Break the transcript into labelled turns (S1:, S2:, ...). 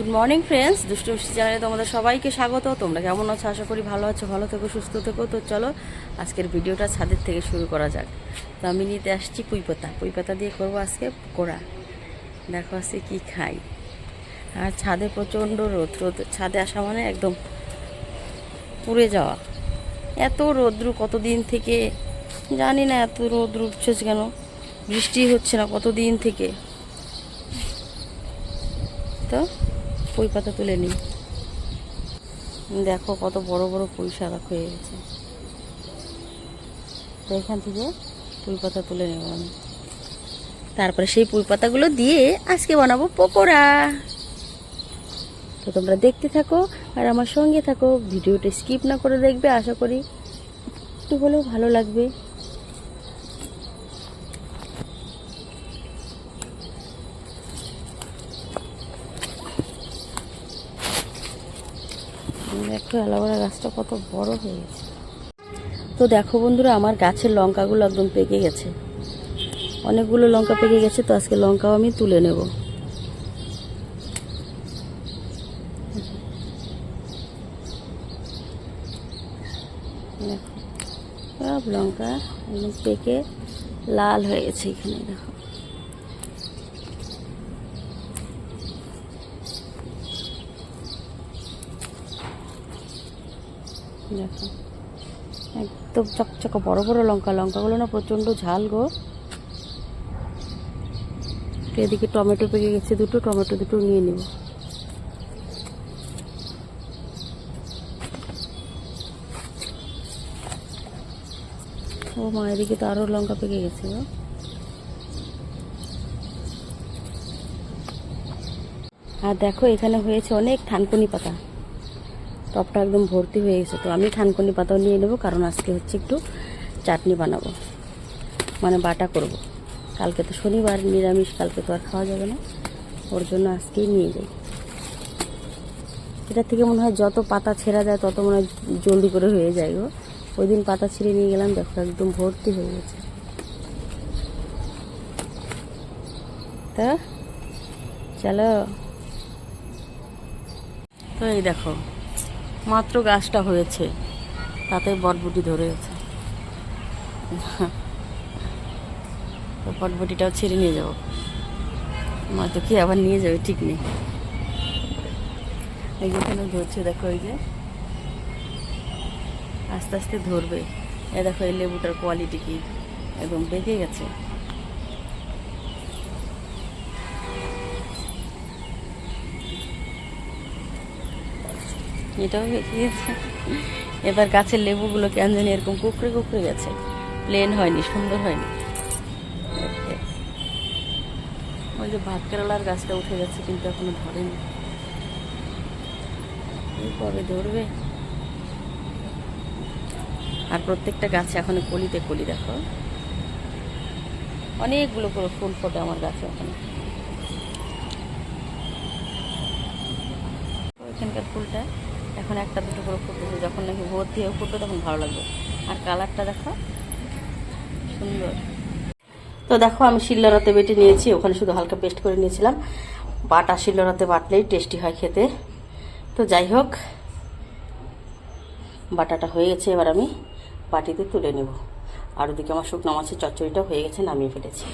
S1: Good morning friends দুষ্টু চ্যানেলে তোমাদের সবাইকে স্বাগত। তোমরা কেমন আছো? আশা করি ভালো আছো, ভালো থেকো, সুস্থ থেকো। তো চলো, আজকের ভিডিওটা ছাদের থেকে শুরু করা যাক। তো আমি নিতে আসছি পুঁই পাতা। পুঁই পাতা দিয়ে করব আজকে পকোড়া দেখো আজকে কী খাই। আর ছাদে প্রচণ্ড রোদ। রোদ, ছাদে আসা মানে একদম পুড়ে যাওয়া। এত রৌদ্রু কতদিন থেকে, জানি না এত রোদ উঠছে কেন? বৃষ্টি হচ্ছে না কতদিন থেকে? তো পুঁই পাতা তুলে নিই? দেখো কত বড় বড় পুঁই শাক হয়ে গেছে। তো এখান থেকে পুঁই পাতা তুলে নেব আমি। তারপরে সেই পুঁই পাতাগুলো দিয়ে আজকে বানাবো পকোড়া। তো তোমরা দেখতে থাকো আর আমার সঙ্গে থাকো। ভিডিওটা স্কিপ না করে দেখবে, আশা করি। একটু হলেও ভালো লাগবে। দেখো অ্যালোভেরা গাছটা কত বড় হয়ে গেছে। তো দেখো বন্ধুরা, আমার গাছের লঙ্কাগুলো একদম পেকে গেছে। অনেকগুলো লঙ্কা পেকে গেছে, তো আজকে লঙ্কাও আমি তুলে নেব। সব লঙ্কা পেকে লাল হয়ে গেছে এখানে, দেখো। দেখো একদম চকচকে বড় বড় লঙ্কা, লঙ্কাগুলো না প্রচণ্ড ঝাল গো। এদিকে টমেটো পেকে গেছে, দুটো টমেটো দুটো নিয়ে নেব। ও মা, এদিকে তো আরও লঙ্কা পেকে গেছে গো। আর দেখো, এখানে হয়েছে অনেক থানকুনি পাতা। টপটা একদম ভর্তি হয়ে গেছে। তো আমি থানকুনি পাতাও নিয়ে নেব, কারণ আজকে হচ্ছে একটু চাটনি বানাবো। মানে বাটা করব। কালকে তো শনিবার, নিরামিষ, কালকে তো আর খাওয়া যাবে না। ওর জন্য আজকেই নিয়ে যাই। এটা থেকে মনে হয় যত পাতা ছেঁড়া যায়, তত মনে হয় জলদি করে হয়ে যায় গো। ওই দিন পাতা ছিঁড়ে নিয়ে গেলাম, দেখো একদম ভর্তি হয়ে গেছে। তা, চলো। তো এই দেখো মাত্র গাছটা হয়েছে। তাতে বটবুটি ধরে গেছে বটবুটিটাও ছিঁড়ে নিয়ে যাব। নয়তো কি আবার নিয়ে যাবে, ঠিক নেই। এই যেখানে ধরছে, দেখো এই যে। আস্তে আস্তে ধরবে। এ দেখো, এই লেবুটার কোয়ালিটি কি? একদম বেঁকে গেছে। এটাও বেঁকে গেছে এবার গাছের লেবুগুলো কেন জানি এরকম কুকড়ে কুকড়ে গেছে। প্লেন হয়নি, সুন্দর হয়নি। ওই যে ভাত কেরালার গাছটা উঠে গেছে, কিন্তু এখনও ধরেনি। কবে ধরবে? আর প্রত্যেকটা গাছে এখন কলিতে কলি, দেখো। অনেকগুলো করে ফুল ফোটে আমার গাছে ওখানে ওইখানকার ফুলটা এখন একটা দুটো করে ফুটেছে যখন নাকি ভর্তি হয়ে ফুটবে তখন ভালো লাগবে। আর কালারটা দেখো, সুন্দর। তো দেখো, আমি শিলনোড়াতে বেটে নিয়েছি, ওখানে শুধু হালকা পেস্ট করে নিয়েছিলাম। বাটা শিলনোড়াতে বাটলেই টেস্টি হয় খেতে। তো যাই হোক, বাটাটা হয়ে গেছে, এবার আমি বাটিতে তুলে নেব। আর ওদিকে আমার শুকনো মাছের চচ্চড়িটা হয়ে গেছে, নামিয়ে ফেলেছি।